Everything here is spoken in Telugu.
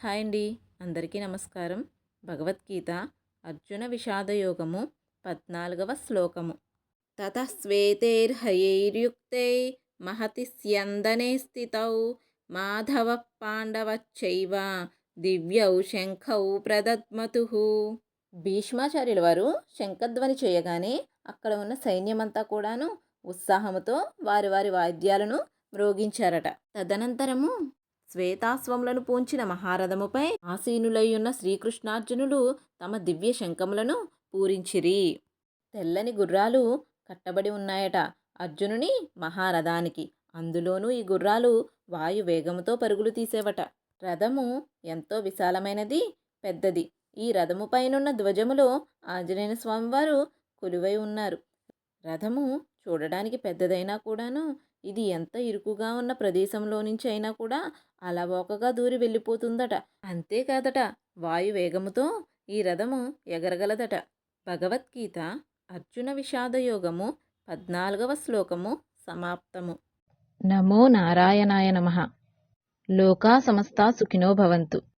హాయ్ అండి. అందరికీ నమస్కారం. భగవద్గీత అర్జున విషాదయోగము పద్నాలుగవ శ్లోకము. తతస్వేతైర్హయైర్యుక్తై మహతి స్యందనే స్థితౌ మాధవ పాండవచ్చైవ దివ్యౌ శంఖౌ ప్రదద్మతు. భీష్మాచార్యుల వారు శంఖధ్వని చేయగానే అక్కడ ఉన్న సైన్యమంతా కూడాను ఉత్సాహముతో వారి వారి వాయిద్యాలను మ్రోగించారట. తదనంతరము శ్వేతాశ్వములను పూంచిన మహారథముపై ఆసీనులయ్యున్న శ్రీకృష్ణార్జునులు తమ దివ్య శంఖములను పూరించిరి. తెల్లని గుర్రాలు కట్టబడి ఉన్నాయట అర్జునుని మహారథానికి. అందులోనూ ఈ గుర్రాలు వాయు వేగముతో పరుగులు తీసేవట. రథము ఎంతో విశాలమైనది పెద్దది. ఈ రథము పైనున్న ధ్వజములో ఆంజనేయ స్వామివారు కొలువై ఉన్నారు. రథము చూడడానికి పెద్దదైనా కూడాను ఇది ఎంత ఇరుకుగా ఉన్న ప్రదేశంలో నుంచి అయినా కూడా అలవోకగా దూరి వెళ్ళిపోతుందట. అంతేకాదట వాయు వేగముతో ఈ రథము ఎగరగలదట. భగవద్గీత అర్జున విషాదయోగము పద్నాలుగవ శ్లోకము సమాప్తము. నమో నారాయణాయ నమ. లోకా సమస్తా సుఖినో భవంతు.